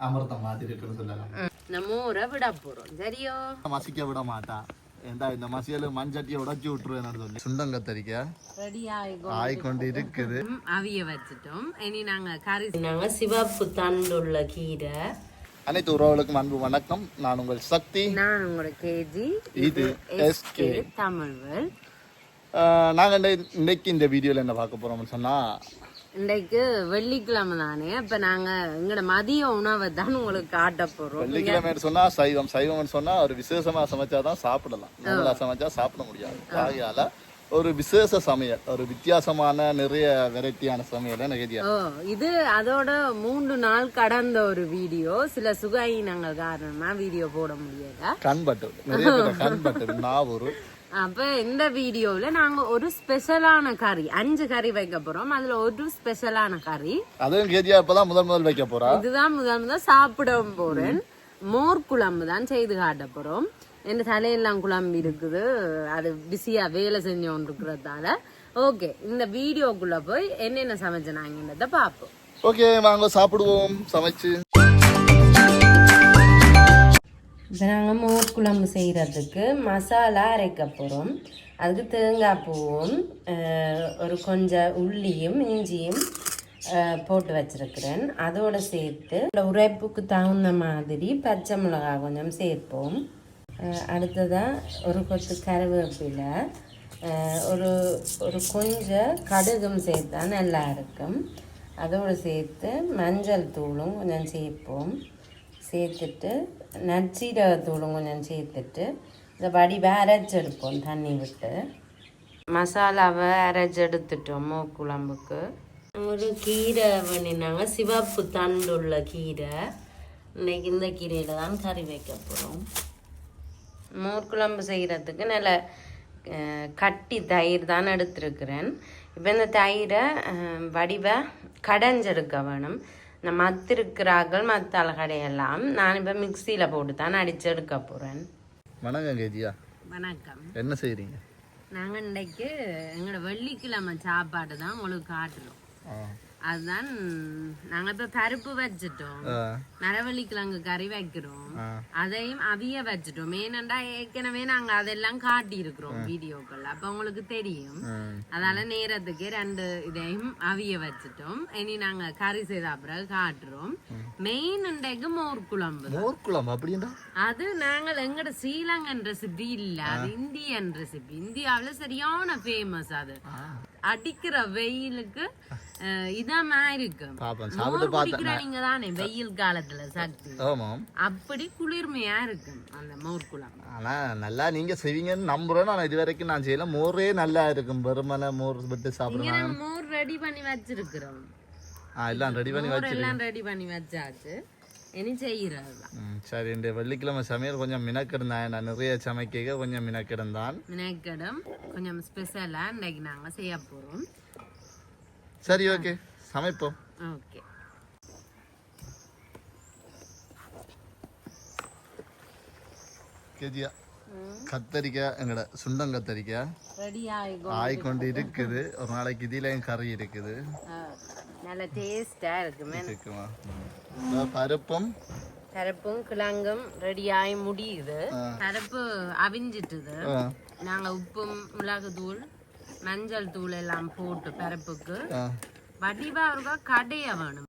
அமிர்தம் மாதிரி இருக்குன்னு சொல்லலாம் நம்ம ஊரை விட போறோம். சரியோ? மசிக்க விட மாட்டா. ஏண்டா இந்த மசியல மண்சட்டியை உடச்சி விட்டுருவேன்னு சொல்லி. சுண்டம் கத்தரிக்காய் ரெடி ஆகி ஆயிக்கொண்டு இருக்குது. அவிய வச்சுட்டோம். இனி நாங்க கறி நாங்க சிவப்பு தண்டுள்ள கீரை. அனைத்து உறவுகளுக்கும் அன்பு வணக்கம். நான் உங்கள் சக்தி. நான் உங்களோட கேஜி. இது எஸ்கே தமிழ்வல். நாங்கள் இந்த- இன்னைக்கு இந்த வீடியோவில் என்ன பார்க்க போறோம்னு சொன்னா இன்றைக்கு வெள்ளிக்கிழமை தானே? அப்ப நாங்க எங்களோட மதிய உணவை தான் உங்களுக்கு காட்ட போறோம். வெள்ளிக்கிழமை சொன்னா சைவம். சைவம்னு சொன்னா ஒரு விசேஷமா சமைச்சாதான் சாப்பிடலாம். நல்லா சமைச்சா சாப்பிட முடியாது. ஆகையால ஒரு விசேஷ சமையல் ஒரு வித்தியாசமான நிறைய வெரைட்டியான சமையல் இது அதோட மூன்று நாள் கடந்த ஒரு வீடியோ. சில சுகாயினங்கள் காரணமா வீடியோ போட முடியல. கண் பட்டு நிறைய பேர் கண் பட்டு நான் ஒரு அப்ப இந்த வீடியோல நாங்க ஒரு ஸ்பெஷலான கறி அஞ்சு கறி வைக்க போறோம். அதுல ஒரு ஸ்பெஷலான கறி. அதுவும் கேதியா இப்பதான் முதல் முதல் வைக்க போறா. இதுதான் முதல் முதல் சாப்பிட போறேன். மோர் குழம்பு தான் செய்து காட்ட போறோம். என் தலையெல்லாம் குழம்பு இருக்குது. அது பிஸியா வேலை செஞ்சோன்னு இருக்கிறதால. ஓகே இந்த வீடியோக்குள்ள போய் என்னென்ன சமைச்சனாங்கன்றத பார்ப்போம். ஓகே வாங்க சாப்பிடுவோம். சமைச்சு. இப்போ நாங்கள் மோர் குழம்பு செய்கிறதுக்கு மசாலா அரைக்க போகிறோம் அதுக்கு தேங்காய் பூவும் ஒரு கொஞ்சம் உள்ளியும் இஞ்சியும் போட்டு வச்சிருக்கிறேன். அதோடு சேர்த்து உரைப்புக்கு தகுந்த மாதிரி பச்சை மிளகாய் கொஞ்சம் சேர்ப்போம். அடுத்ததாக ஒரு கொத்து கருவேப்பிலை ஒரு ஒரு கொஞ்சம் கடுகும் சேர்த்தா நல்லா இருக்கும். அதோடு சேர்த்து மஞ்சள் தூளும் கொஞ்சம் சேர்ப்போம். சேர்த்துட்டு நச்சீரகத்தூளும் கொஞ்சம் சேர்த்துட்டு இந்த வடிவை அரைச்செடுப்போம் தண்ணி விட்டு. மசாலாவை அரைச்செடுத்துட்டோம் மூக்கு குழம்புக்கு. ஒரு கீரை பண்ணினாங்க சிவப்பு தண்டுள்ள கீரை. இன்றைக்கி இந்த கீரையில் தான் கறி வைக்க போகிறோம் மோர் குழம்பு செய்கிறதுக்கு நல்ல கட்டி தயிர் தான் எடுத்திருக்கிறேன். இப்போ இந்த தயிரை வடிவை கடைஞ்செடுக்க வேணும். மத்திருக்கிறார்கள் மத்தால கடையெல்லாம் நான் இப்போ மிக்சியில் போட்டு தான் அடிச்சு எடுக்க போகிறேன் வணக்கம் கேதியா வணக்கம். என்ன செய்றீங்க? நாங்கள் இன்றைக்கு எங்களோட வெள்ளிக்கிழமை சாப்பாடு தான் உங்களுக்கு காட்டுறோம். அதுதான் நாங்கள் இப்போ பருப்பு வச்சுட்டோம். நரவள்ளிக்கிழங்கு கறி வைக்கிறோம். அதையும் அவிய வச்சுட்டோம். ஏனண்டா ஏற்கனவே நாங்க அதெல்லாம் காட்டி இருக்கிறோம் வீடியோக்கள். அப்ப உங்களுக்கு தெரியும். ம். அதனால நேரத்துக்கு ரெண்டு இதையும் அவிய வச்சுட்டோம். இனி நாங்க கறி செய்த பிறகு காட்டுறோம். மெயின் இன்றைக்கு மோர் குழம்பு. மோர் குழம்பு அப்படின்னா அது நாங்கள் எங்கட ஸ்ரீலங்கன் ரெசிபி இல்ல. அது இந்தியன் ரெசிபி இந்தியாவுல சரியான ஃபேமஸ் அது. அடிக்கிற வெயிலுக்கு இதமா இருக்கும். மோர் சாப்பிட்டு குடிக்கிற நீங்க தானே வெயில் காலத்துல சக்தி. அப்படி குளிர்மையா இருக்கும் அந்த மோர் குழம்பு ஆனா நல்லா நீங்க செய்வீங்கன்னு நம்புறேன். நான் இது வரைக்கும் நான் செய்யல. மோரே நல்லா இருக்கும். வெறுமனை மோர் விட்டு நம்ம மோர் ரெடி பண்ணி வச்சிருக்கிறோம். ஆ எல்லாம் ரெடி பண்ணி வச்சு எல்லாம் ரெடி பண்ணி வச்சாச்சு. இனி செய்யறதுதான் ம், சரி இந்த வெள்ளிக்கிழமை சமையல் கொஞ்சம் மினக்கிருந்தேன் நான் நிறைய சமைக்க கொஞ்சம் மினக்கிருந்தான் மினக்கடம் கொஞ்சம் ஸ்பெஷலா இன்னைக்கு நாங்க செய்ய போறோம். சரி ஓகே. சமைப்போம். ஓகே. கேஜியா. கத்தரிக்காய் எங்கட சுண்டம் கத்தரிக்காய் ரெடி ஆகி ஆயிக்கொண்டு இருக்குது. ஒரு நாளைக்கு இதுலயும் கறி இருக்குது. நல்ல டேஸ்டா இருக்குமே. இருக்குமா? பருப்பும் பருப்பும் கிழங்கும் ரெடி ஆகி முடியுது. பருப்பு அவிஞ்சிட்டுது. நாங்க உப்பும் மிளகு தூள் மஞ்சள் தூள் எல்லாம் போட்டு பருப்புக்கு. வடிவா இருக்கா கடைய வேணும்.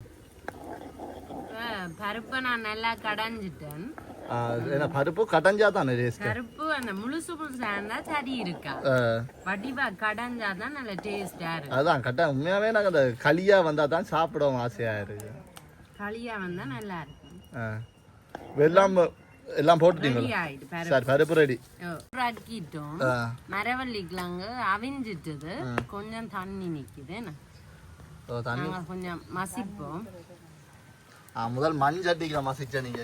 பருப்பை நான் நல்லா கடைஞ்சிட்டேன். பருப்பு கடைஞ்சா தானே டேஸ்ட் பருப்பு அந்த முழுசு முழுசா இருந்தா சரி இருக்கா? வடிவா கடைஞ்சா தான் நல்ல டேஸ்டா இருக்கும். அதான் கட்ட உண்மையாவே எனக்கு அந்த களியா வந்தா தான் சாப்பிடவும் ஆசையா இருக்கு. களியா வந்தா நல்லா இருக்கும். ஆ. எல்லாம் போட்டுட்டீங்களா? சரி பருப்பு ரெடி அவிஞ்சிட்டுது. கொஞ்சம் தண்ணி நிக்குது. நாங்க கொஞ்சம் மசிப்போம். ஆ, முதல் மண் சட்டிக்கு மசிச்ச நீங்க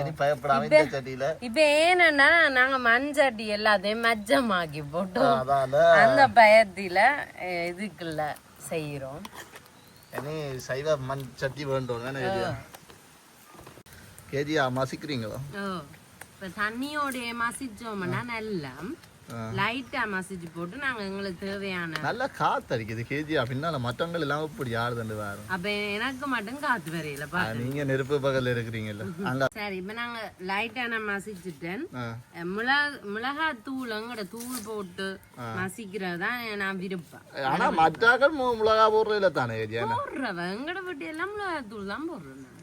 இனி பயப்படாம இந்த சட்டியில. இப்ப ஏன்னா நாங்க மண்சட்டி எல்லாத்தையும் மஜ்ஜமாக்கி போட்டோம். அந்த பயத்தில இதுக்குள்ள செய்யறோம் இனி சைவ மண் சட்டி வேண்டும் கேதியா மசிக்கிறீங்களா? இப்ப தண்ணியோடைய மசிச்சோம்னா நல்லா லைட்டா மசிச்சு போட்டு நாங்க எங்களுக்கு தேவையான நல்லா காத்தடிக்குது கேஜியா பின்னால மற்றவங்கள் எல்லாம் இப்படி ஆடுதுண்டு வேறு அப்ப எனக்கு மட்டும் காத்து வரையில பா நீங்க நெருப்பு பகல்ல இருக்கிறீங்கல்ல. அங்க சரி இப்ப நாங்க லைட்டா நான் மசிச்சுட்டேன். மிளகா தூள் அங்கட தூள் போட்டு மசிக்கிறது தான் நான் விருப்பம். ஆனா மற்றாக்கள் மிளகா போடுறதுல தானே போடுறவ எங்கட வீட்டு எல்லாம் மிளகாய் தூள் தான் போடுறோம் நாங்க.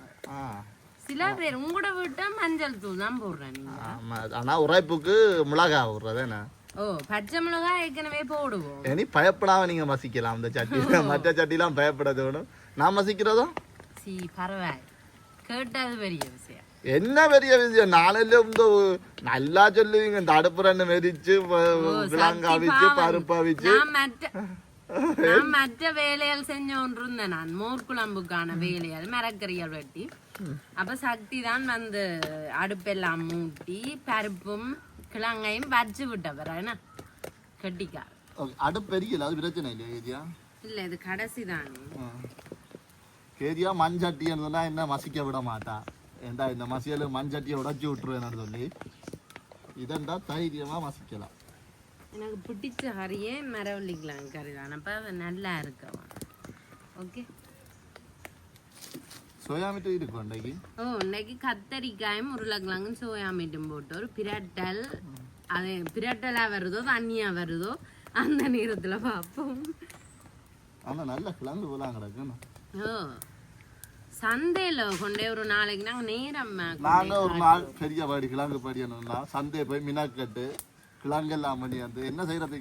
சில பேர் உங்களோட வீட்டா மஞ்சள் தூள் தான் போடுறேன் நீங்க. ஆமா ஆனா உரைப்புக்கு மிளகா விடுறது என்ன? ஓ பச்சை மிளகாய் ஏற்கனவே போடுவோம். இனி பயப்படாம நீங்க மசிக்கலாம் அந்த சட்டி. மற்ற சட்டிலாம் பயப்பட தோணும் நான் மசிக்கிறதும் சி பரவாயில்ல. கேட்டது பெரிய விஷயம். என்ன பெரிய விஷயம்? நானெல்லாம் இந்த நல்லா சொல்லுவீங்க. இந்த அடுப்பு ரெண்டு மெதிச்சு விலங்க பருப்பு அவிச்சு நான் மற்ற வேலைகள் செஞ்சோன்று இருந்தேன் நான் மோர் குழம்புக்கான வேலைகள் மரக்கறிகள் வெட்டி. அப்ப சக்தி தான் வந்து அடுப்பெல்லாம் மூட்டி பருப்பும் கிழங்கையும் வச்சு விட்டவர். என்ன? கட்டிக்கா அடுப்பு பெரியல அது பிரச்சனை இல்லையா கேதியா? இல்ல இது கடைசி தான். கேதியா மண் சட்டின்னு சொன்னா என்ன மசிக்க விட மாட்டா. ஏண்டா இந்த மசியல மண் சட்டியை உடைச்சி விட்டுருவேன்னு சொல்லி. இதண்டா தைரியமா மசிக்கலாம். எனக்கு பிடிச்ச கறியே மரவள்ளிக்கலாம் கறி தான். அப்ப நல்லா இருக்கவா ஓகே சோயா மீட்டு இருக்கும் அன்றைக்கு ஓ இன்னைக்கு கத்தரிக்காயும் உருளைக்கிழங்கும் சோயா மீட்டும் போட்டு ஒரு பிரட்டல் அது பிரட்டலா வருதோ தண்ணியா வருதோ அந்த நேரத்துல பார்ப்போம். ஆனா நல்ல கிழங்கு போலாம் கிடக்குன்னு ஓ சந்தையில கொண்டே ஒரு நாளைக்கு நாங்க நேரம் நாங்க ஒரு நாள் பெரிய பாடி கிழங்கு படியணும்னா சந்தை போய் மினாக்கட்டு கிழங்கெல்லாம் பண்ணி வந்து என்ன செய்யறது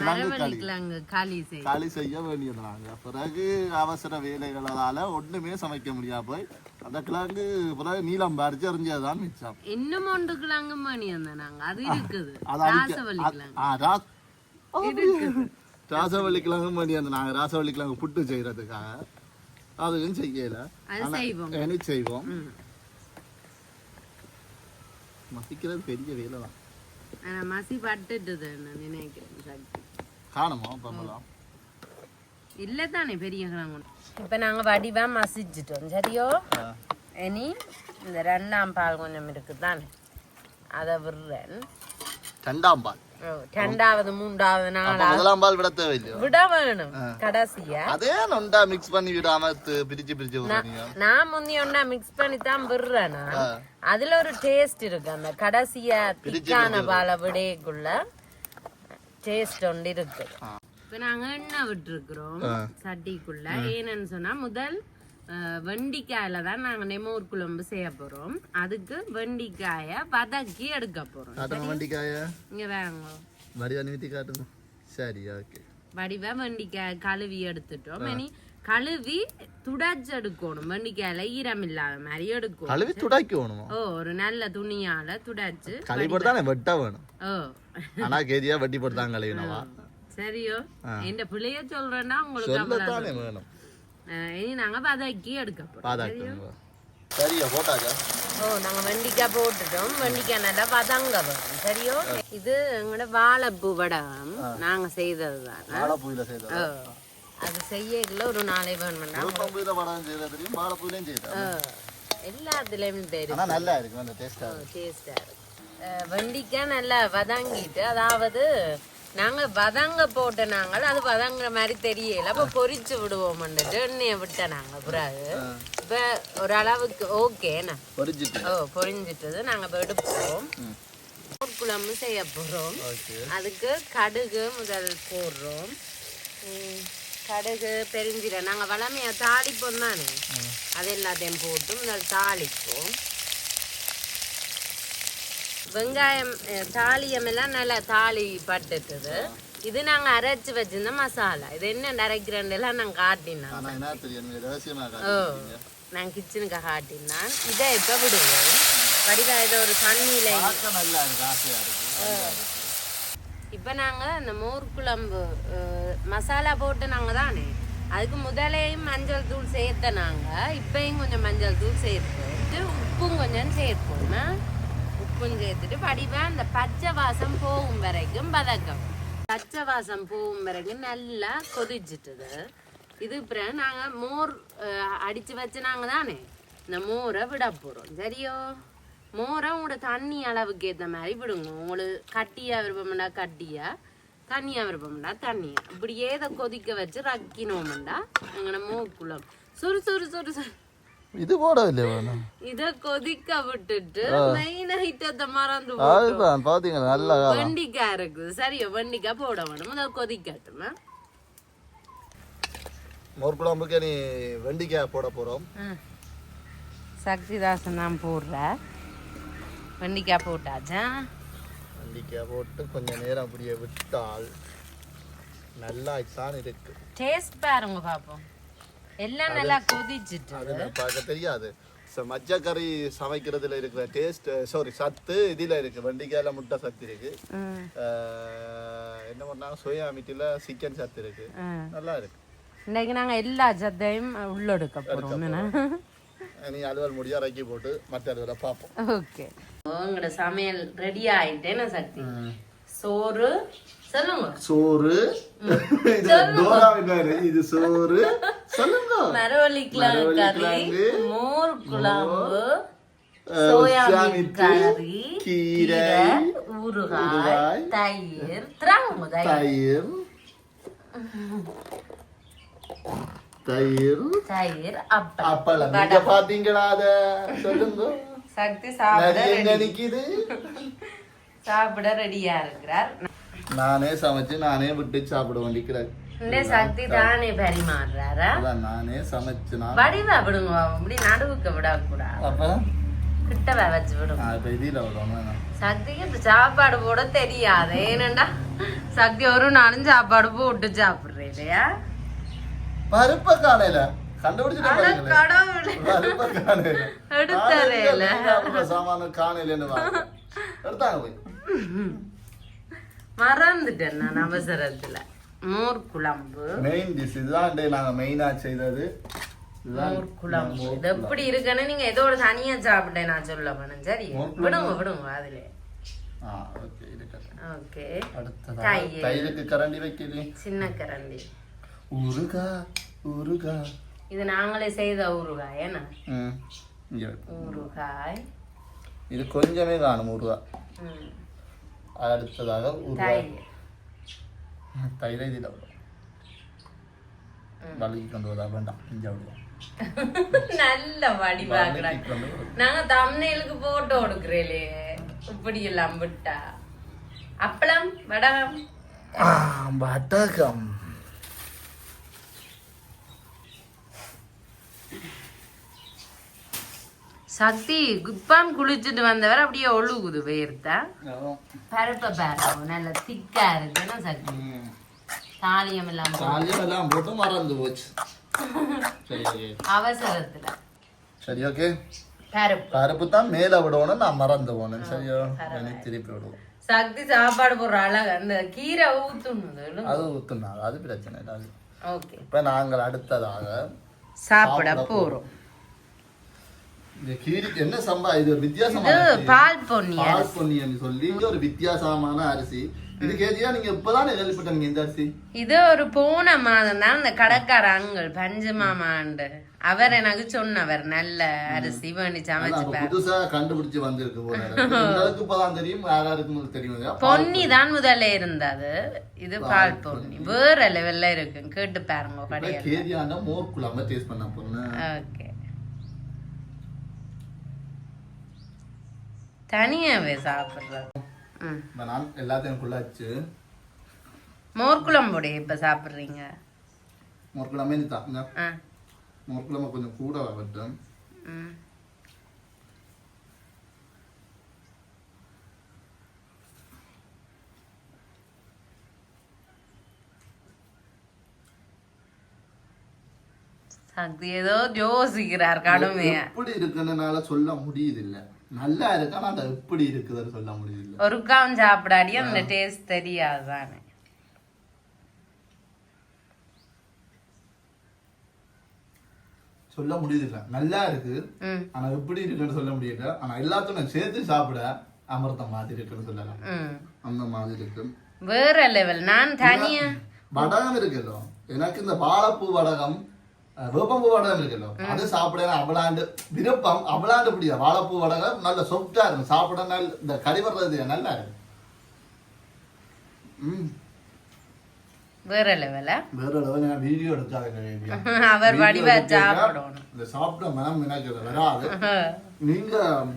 மரவள்ளி கிழங்கு களி செய்ய களி செய்ய வேண்டியது நாங்க பிறகு அவசர வேலைகளால ஒண்ணுமே சமைக்க முடியாது போய் அந்த கிழங்கு பிறகு நீளம் பறிச்சு எறிஞ்சதுதான் மிச்சம். இன்னும் ஒன்று கிழங்கு மணி அந்த நாங்க. அது இருக்குது. அது ராசவள்ளி கிழங்கு. பண்ணி அந்த நாங்க. ராசவள்ளி கிழங்கு புட்டு செய்யறதுக்காக அதுவும் செய்யல. அது செய்வோம். செய்வோம். மசிக்கிறது பெரிய வேலை தான் ஆனா மசி பட்டுட்டுது நான் நினைக்கிறேன் சக்தி. காணுமா? பம்பலாம் இல்ல தானே பெரிய கிழங்கு இப்ப நாங்க வடிவா மசிச்சிட்டோம் சரியோ? இனி இந்த ரெண்டாம் பால் கொஞ்சம் இருக்கு தானே அதை விடுறேன். ரெண்டாம் பால். து- பிரிச்சு பிரிச்சு விடுறீங்க நான் முந்தி ஒன்னா மிக்ஸ் பண்ணி தான் விடுறேன்? நான். அதுல ஒரு டேஸ்ட் இருக்கு. அந்த கடைசியா திக்கான பாலை விடையக்குள்ள டேஸ்ட் ஒன்று இருக்கு. இப்ப நாங்க எண்ணெய் விட்டுருக்குறோம் சட்டிக்குள்ள. ஏன்னு சொன்னா முதல் வெண்டிக்காயில தான் நாங்க நெமோர் குழம்பு செய்ய போறோம். அதுக்கு வெண்டிக்காய வதக்கி எடுக்க போறோம். காட்டுங்க வண்டிக்காய. இங்க வாங்க. வடிவா நிமித்தி காட்டுங்க. சரி ஓகே வடிவா வெண்டிக்காய் கழுவி எடுத்துட்டோம். இனி கழுவி துடைச்சு எடுக்கணும் வெண்டிக்காயில ஈரம் இல்லாத மாதிரி எடுக்கணும். கழுவி துடாக்கி வேணுமா ஓ ஒரு நல்ல துணியால துடைச்சு களி போட்டு வெட்ட வேணும். ஓ. ஆனா கேதியா வட்டி போட்டு தான் கழுவினவா சரியோ? எந்த பிள்ளைய சொல்றேன்னா உங்களுக்கு வேணும். வதக்கி எடுக்க போறோம் பாதாக்குங்க சரியா போட்டாச்சா ஓ நாங்க வெண்டிக்காய் போட்டுட்டோம் வெண்டிக்காய் நல்லா வதங்க வரும் சரியோ இது எங்களோட வாழைப்பூ வடகம் நாங்க செய்ததுதான் செய்தா ஓ அது செய்யக்குள்ள ஒரு நாளை செய்தா எல்லாத்துலயும் தெரியும் நல்லா இருக்கு அந்த டேஸ்டா டேஸ்டா இருக்கு அஹ் வெண்டிக்காய் நல்லா வதங்கிட்டு அதாவது நாங்க வதங்க போட்ட நாங்கள் அது வதங்குற மாதிரி தெரியல. அப்ப பொரிச்சு விடுவோம் எண்ணெயை விட்ட நாங்க பிறகு. இப்ப ஒரு அளவுக்கு ஓகேண்ணா ஓ பொரிஞ்சிட்டது. நாங்க இப்ப எடுப்போம். குழம்பு செய்ய போறோம். ஓகே. அதுக்கு கடுகு முதல் போடுறோம். கடுகு பெருஞ்சீரகம். நாங்க வளமையா தாளிப்போம் தானே? அது எல்லாத்தையும் போட்டு முதல் தாளிப்போம். வெங்காயம் தாளியம் எல்லாம் நல்லா தாளி பட்டுட்டுது இது நாங்க அரைச்சு வச்சிருந்த மசாலா. இது என்ன அரைக்கிறேன் எல்லாம் நாங்க காட்டினோம். நான் கிச்சனுக்கு காட்டினான். இதை இப்ப விடுவோம் வடிவா இதை ஒரு தண்ணியில இப்போ நாங்கள் அந்த மோர் குழம்பு மசாலா போட்டு நாங்கள் தானே. அதுக்கு முதலையும் மஞ்சள் தூள் சேர்த்த நாங்கள் இப்பயும் கொஞ்சம் மஞ்சள் தூள் இது உப்பும் கொஞ்சம் சேர்ப்போம். ஆ? உப்பும் சேர்த்துட்டு வடிவாக அந்த பச்சை வாசம் போகும் வரைக்கும் பதக்கம். பச்சை வாசம் போகும் வரைக்கும் நல்லா கொதிச்சிட்டுது. இது அப்புறம் நாங்கள் மோர் அடித்து வச்சு நாங்கள் தானே? இந்த மோரை விட போகிறோம் சரியோ? மோரை உங்களோட தண்ணி அளவுக்கு ஏற்ற மாதிரி விடுங்க. உங்களுக்கு கட்டியாக விருப்பம்னா கட்டியாக தண்ணியாக விருப்பம்னா தண்ணியாக இப்படி ஏதை கொதிக்க வச்சு ரக்கினோம்டா எங்கன மூக்குளம் சுறு சுறு சுறு சுறு இது போடவில்லை வேணும் இத கொதிக்க விட்டுட்டு மெயின் ஐட்டத்தை மறந்து அதுதான் பாத்தீங்களா நல்லா வெண்டிக்காய் இருக்குது சரியா வெண்டிக்காய் போட வேணும் அதை கொதிக்கட்டுமா மோர் குழம்புக்கு நீ வெண்டிக்காய் போட போறோம் சக்திதாசன் தான் போடுற வெண்டிக்காய் போட்டாச்சா வெண்டிக்காய் போட்டு கொஞ்சம் நேரம் அப்படியே விட்டால் நல்லா தான் இருக்கு டேஸ்ட் பாருங்க பாப்போம் எல்லாம் நல்லா கொதிச்சிட்டு. அது பார்க்க தெரியாது. ச- மஞ்சக்கறி சமைக்கிறதுல இருக்கிற டேஸ்ட் சாரி சத்து இதுல இருக்கு. வெண்டிக்காயில முட்டை சத்து இருக்கு. என்ன பண்ணாங்க சோயா மீட்டில் சிக்கன் சத்து இருக்கு. நல்லா இருக்கு. இன்னைக்கு நாங்க எல்லா சத்தையும் உள்ளெடுக்க போறோம். நீ அலுவல் முடியா இறக்கி போட்டு மற்ற அலுவலை பார்ப்போம். ஓகே. உங்களோட சமையல் ரெடி ஆயிட்டேன்னு சக்தி. சோறு சோறு. இது டோராவின் பேரு. இது சோறு. சொல்லுங்க. மரவள்ளிக்கிழங்கு மோர் குழம்பு கீரை, ஊறுகாய் தயிர் தயிர். தயிர். தயிர். தயிர் அப்பளம். நீங்க பாத்தீங்களா அத? சொல்லுங்க. சக்தி சாப்பிட நிக்குது? சாப்பிட ரெடியா இருக்கிறார். நானே சமைச்சு நானே விட்டு சாப்பிட வேண்டிக்கிறார் இந்த சக்தி தானே பரிமாறுறாரா? நானே சமைச்சு நான் வடிவா விடுங்க அப்படி நடுவுக்கு விடக்கூடாது. அப்ப? கிட்டவா வச்சு விடுங்க இப்ப இதுல விடணும் சக்திக்கு சாப்பாடு போட தெரியாது. ஏனண்டா? சக்தி ஒரு நாளும் சாப்பாடு போட்டு சாப்பிடுறேன் இல்லையா? பருப்ப காலையில. கண்டுபிடிச்சிட்டு சாமான எடுத்தாங்க போய். மறந்துட்டேன் நான் அவசரத்துல. மோர் குழம்பு. மெயின் டிஷ் இதுதான் நாங்க மெயினா செய்தது. மோர் குழம்பு. இது எப்படி இருக்குன்னு நீங்க ஏதோ ஒரு தனியா சாப்பிட்டேன் நான் சொல்ல வேணும் சரி. விடுங்க விடுங்க அதுல ஓகே. தயிருக்கு கரண்டி வைக்கலே சின்ன கரண்டி. ஊருகா ஊருகா இது நாங்களே செய்த ஊறுகாய் என்ன. ஊறுகாய். இது கொஞ்சமே காணும் ஊருகா ம், அடுத்ததாக தயிர். இதில் விடும் வலிக்கு கொண்டு வரா வேண்டாம். இங்கே விடுவோம். நல்ல கொண்டு வரும். நாங்க தம்னேலுக்கு போட்டோ எடுக்கிறேலே இப்படி எல்லாம் விட்டா. அப்பளம் வடகம். வடகம். சக்தி குப்பாம் குளிச்சுட்டு வந்தவர் அப்படியே ஒழுகுது வேர்த்தா. பருப்ப பேரம் நல்ல திக்கா இருக்குன்னா சக்தி. தாலியம் எல்லாம் தாலியம் எல்லாம் போட்டு மறந்து போச்சு. அவசரத்துல. சரி ஓகே பருப்பு. பருப்பு தான் மேலே விடணும் நான் மறந்து போனேன். சரியோ திருப்பி விடுவோம். சக்தி சாப்பாடு போடுற அழகு அந்த கீரை ஊத்துனது அது ஊத்துனா அது பிரச்சனை இல்லை அது. ஓகே இப்போ நாங்கள் அடுத்ததாக சாப்பிட போறோம். என்ன சம்பா? இது ஒரு இது வித்தியாசமான. பால் பொன்னியா பால் பொன்னின்னு சொல்லி இது ஒரு வித்தியாசமான அரிசி. இது கேட்டியா? நீங்க இப்பதானே கேள்விப்பட்டீங்க இந்த அரிசி. இது ஒரு போன மாதம் தான் அந்த கடைக்கார அங்கள் பஞ்சு மாமாண்டு. அவர் எனக்கு சொன்னவர் நல்ல அரிசி வேண்டி சமைச்சு புதுசா கண்டுபிடிச்சு வந்திருக்கு. உங்களுக்கு இப்பதான் தெரியும்? பொன்னி. தான் முதல்ல இருந்தது. இது பால் பொன்னி. வேற லெவல்ல இருக்கு. கேட்டு பாருங்க கடையில் மோர் குழம்ப டேஸ்ட் பண்ண பொண்ணு ஓகே. தனியாவே சாப்பிடுறது. நான் எல்லாத்தையும் குள்ளாச்சு மோர் குழம்புடைய இப்ப சாப்பிடுறீங்க? மோர் குழம்பே நீ ஆ. மோர் குழம்பு கொஞ்சம் கூட வரட்டும் சக்தி ஏதோ யோசிக்கிறார் கடுமையா. எப்படி இருக்குன்றனால சொல்ல முடியுது இல்ல நல்லா இருக்கு ஆனா அது எப்படி இருக்குதுன்னு சொல்ல முடியுது இல்ல ஒரு காம் சாப்பிடாடி அந்த டேஸ்ட் தெரியாது தானே சொல்ல முடியுது இல்ல நல்லா இருக்கு ஆனா எப்படி இருக்குன்னு சொல்ல முடியல. ஆனா எல்லாத்தையும் சேர்த்து சாப்பிட அமிர்தம் மாதிரி இருக்குன்னு சொல்லலாம். அந்த மாதிரி இருக்கு. வேற லெவல் நான் தனியா வடகம் இருக்குல்ல எனக்கு இந்த வாழைப்பூ வடகம் வேப்பம்பூ வடகம் இருக்குல்ல. அது சாப்பிட அவளாண்டு விருப்பம் அவளாண்டு பிடிக்கும் வாழைப்பூ வடகம் நல்ல சொப்டா இருக்கும். சாப்பிட நல்ல இந்த கடிவர்றது நல்லா இருக்கும். ம். வேற லெவலா வேற அளவு நான் வீடியோ எடுத்தாங்க அவர் வடிவா சாப்பிடணும். இந்த சாப்பிட்ட மனம் எனக்கு வராது. நீங்க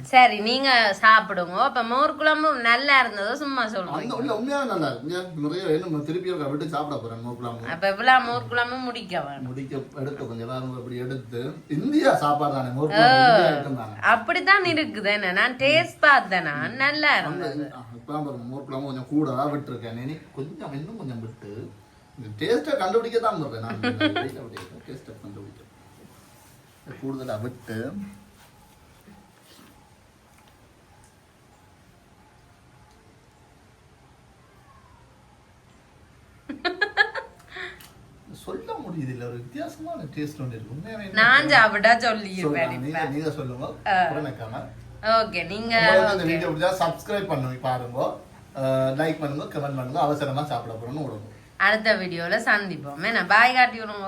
சரி நீங்க சாப்பிடுங்க. அப்ப மோர் குழம்பு நல்லா இருந்ததோ சும்மா சொல்லுங்க. உள்ள உண்மையாக நல்லா இருக்கு. இங்க நிறைய இன்னும் திருப்பி விட்டு சாப்பிட போறேன் நோக்கலாம் அப்ப இவ்வளவு மோர் குழம்பு முடிக்க வேணும். முடிக்க எடுத்து கொஞ்சம் நேரம் அப்படி எடுத்து இந்தியா சாப்பாடு தானே மோர் குழம்பு அப்படித்தான் இருக்குது என்ன? நான் டேஸ்ட் பார்த்தேன்? நான் நல்லா இருந்தது. மோர் குழம்பு கொஞ்சம் கூட விட்டுருக்கேன். நீ கொஞ்சம் இன்னும் கொஞ்சம் விட்டு டேஸ்ட்டை கண்டுபிடிக்க தான் போடுறேன் நான். டேஸ்ட்டை கண்டுபிடிக்க கூடுதலாக விட்டு சொல்ல முடியுது இல்ல ஒரு வித்தியாசமான டேஸ்ட் ஒன்று இருக்கு. உண்மையாவே நான் சாப்பிட்டா. சொல்லிடுவேன் நீங்க நீங்க சொல்லுங்க. புறநக்காம. ஓகே நீங்க இந்த வீடியோ பிடிச்சா சப்ஸ்கிரைப் பண்ணுங்க பாருங்க. லைக் பண்ணுங்க கமெண்ட் பண்ணுங்க. அவசரமா சாப்பிட போறோம்னு விடுங்க. அடுத்த வீடியோல சந்திப்போம். என்ன? பாய் காட்டி விடுங்க.